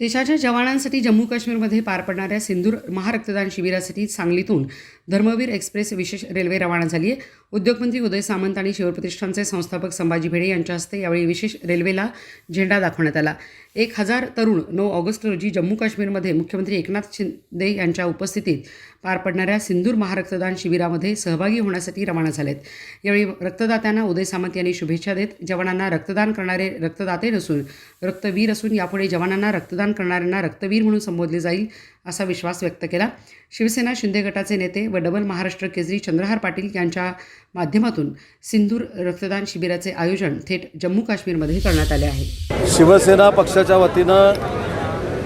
देशाच्या जवानांसाठी जम्मू काश्मीरमध्ये पार पडणाऱ्या सिंदूर महारक्तदान शिबिरासाठी सांगलीतून धर्मवीर एक्सप्रेस विशेष रेल्वे रवाना झाली आहे उद्योगमंत्री उदय सामंत आणि शिवप्रतिष्ठानचे संस्थापक संभाजी भिडे यांच्या हस्ते यावेळी विशेष रेल्वेला झेंडा दाखवण्यात आला. एक हजार तरुण नऊ ऑगस्ट रोजी जम्मू काश्मीरमध्ये मुख्यमंत्री एकनाथ शिंदे यांच्या उपस्थितीत पार पडणाऱ्या सिंदूर महारक्तदान शिबिरामध्ये सहभागी होण्यासाठी रवाना झालेत. यावेळी रक्तदात्यांना उदय सामंत यांनी शुभेच्छा देत जवानांना रक्तदान करणारे रक्तदाते नसून रक्तवीर असून यापुढे जवानांना रक्तदान करणाऱ्यांना रक्तवीर म्हणून संबोधले जाईल असा विश्वास व्यक्त केला. शिवसेना शिंदे गटाचे नेते व डबल महाराष्ट्र केसरी चंद्रहार पाटील यांच्या माध्यमातून सिंदूर रक्तदान शिबिराचे आयोजन थेट जम्मू काश्मीरमध्ये करण्यात आले आहे. शिवसेना पक्षाच्या वतीनं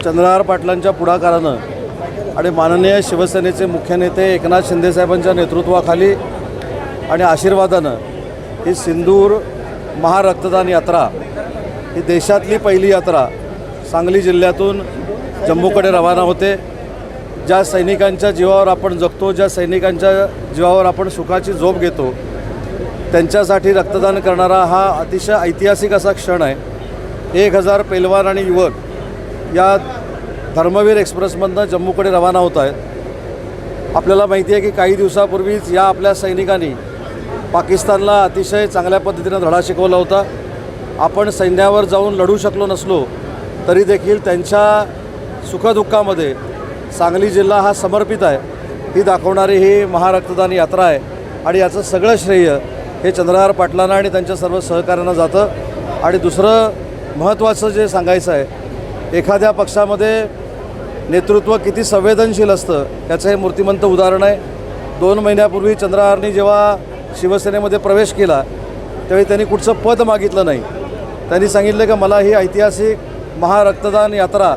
चंद्रहार पाटलांच्या पुढाकारानं आणि माननीय शिवसेनेचे मुख्य नेते एकनाथ शिंदेसाहेबांच्या नेतृत्वाखाली आणि आशीर्वादानं ही सिंदूर महारक्तदान यात्रा ही देशातली पहिली यात्रा सांगली जिल्ह्यातून जम्मूकडे रवाना होते. ज्या सैनिकांच्या जीवावर आपण जगतो ज्या सैनिकांच्या जीवावर आपण सुखाची झोप घेतो त्यांच्यासाठी रक्तदान करणारा हा अतिशय ऐतिहासिक असा क्षण आहे. एक हजार पैलवान आणि युवक या धर्मवीर एक्सप्रेसमधनं जम्मूकडे रवाना होत आहेत. आपल्याला माहिती आहे की काही दिवसापूर्वीच या आपल्या सैनिकांनी पाकिस्तानला अतिशय चांगल्या पद्धतीनं धडा शिकवला होता. आपण सैन्यावर जाऊन लढू शकलो नसलो तरी देखील त्यांच्या सुखदुःखामध्ये सांगली जिल्हा हा समर्पित आहे. ही दाखवणारी ही महारक्तदान यात्रा आहे आणि याचं सगळं श्रेय हे चंद्रहार पाटलांना आणि त्यांच्या सर्व सहकाऱ्यांना जातं. आणि दुसरं महत्त्वाचं जे सांगायचं आहे एखाद्या पक्षामध्ये नेतृत्व किती संवेदनशील असतं याचं हे मूर्तिमंत उदाहरण आहे. दोन महिन्यापूर्वी चंद्रहारनी जेव्हा शिवसेनेमध्ये प्रवेश केला त्यावेळी त्यांनी कुठचं पद मागितलं नाही. त्यांनी सांगितलं की मला ही ऐतिहासिक महारक्तदान यात्रा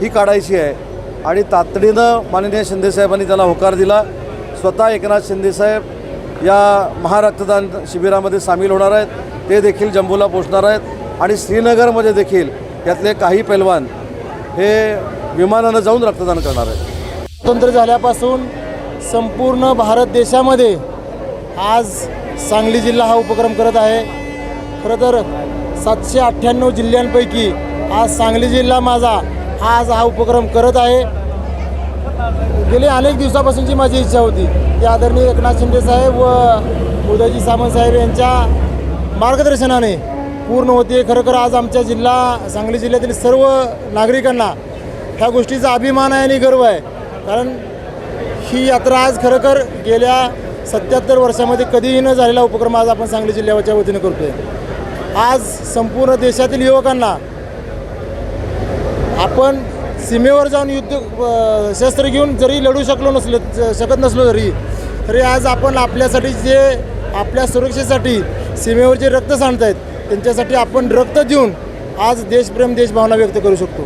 ही काढायची आहे. आणि तातडीनं माननीय शिंदेसाहेबांनी त्याला होकार दिला. स्वतः एकनाथ शिंदेसाहेब या महारक्तदान शिबिरामध्ये सामील होणार आहेत. ते देखील जम्बूला पोचणार आहेत. आणि श्रीनगरमध्ये देखील यातले काही पैलवान हे विमानानं जाऊन रक्तदान करणार आहेत. स्वतंत्र झाल्यापासून संपूर्ण भारत देशामध्ये आज सांगली जिल्हा हा उपक्रम करत आहे. खरं तर सातशे अठ्ठ्याण्णव जिल्ह्यांपैकी आज सांगली जिल्हा माझा आज हा उपक्रम करत आहे. गेली अनेक दिवसापासूनची माझी इच्छा होती. की आदरणीय एकनाथ शिंदे साहेब व उदयजी सामंत साहेब यांच्या मार्गदर्शनाने पूर्ण होते. खरं खरं आज आमच्या जिल्हा सांगली जिल्ह्यातील सर्व नागरिकांना ह्या गोष्टीचा अभिमान आहे आणि गर्व आहे. कारण ही यात्रा आज खरोखर गेल्या सत्याहत्तर वर्षामध्ये कधीही न झालेला उपक्रम आज आपण सांगली जिल्ह्याच्या वतीने करतोय. आज संपूर्ण देशातील युवकांना आपण सीमेवर जाऊन युद्ध शस्त्र घेऊन जरी लढू शकलो नसलो शकत नसलो जरी तरी आज आपण आपल्यासाठी जे आपल्या सुरक्षेसाठी सीमेवर जे रक्त सांडत आहेत त्यांच्यासाठी आपण रक्त देऊन आज देशप्रेम देशभावना व्यक्त करू शकतो.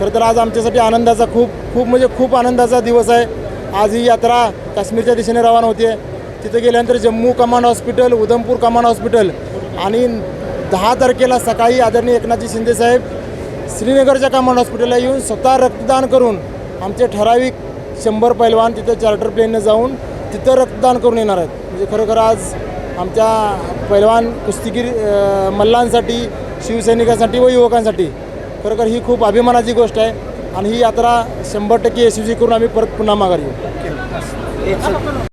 खरं तर आज आमच्यासाठी आनंदाचा खूप खूप म्हणजे खूप आनंदाचा दिवस आहे. आज ही यात्रा काश्मीरच्या दिशेने रवाना होते तिथे गेल्यानंतर Jammu command hospital Udhampur command hospital आणि दहा तारखेला सकाळी आदरणीय एकनाथजी शिंदेसाहेब श्रीनगरच्या कमांड हॉस्पिटलला येऊन स्वतः रक्तदान करून आमचे ठराविक शंभर पैलवान तिथं चार्टर प्लेननं जाऊन तिथं रक्तदान करून येणार आहेत. म्हणजे खरोखर आज आमच्या पैलवान कुस्तीगीर मल्लांसाठी शिवसैनिकांसाठी व युवकांसाठी खरोखर ही खूप अभिमानाची गोष्ट आहे आणि ही यात्रा शंभर टक्के यशस्वी करून आम्ही परत पुन्हा माघारी येऊ.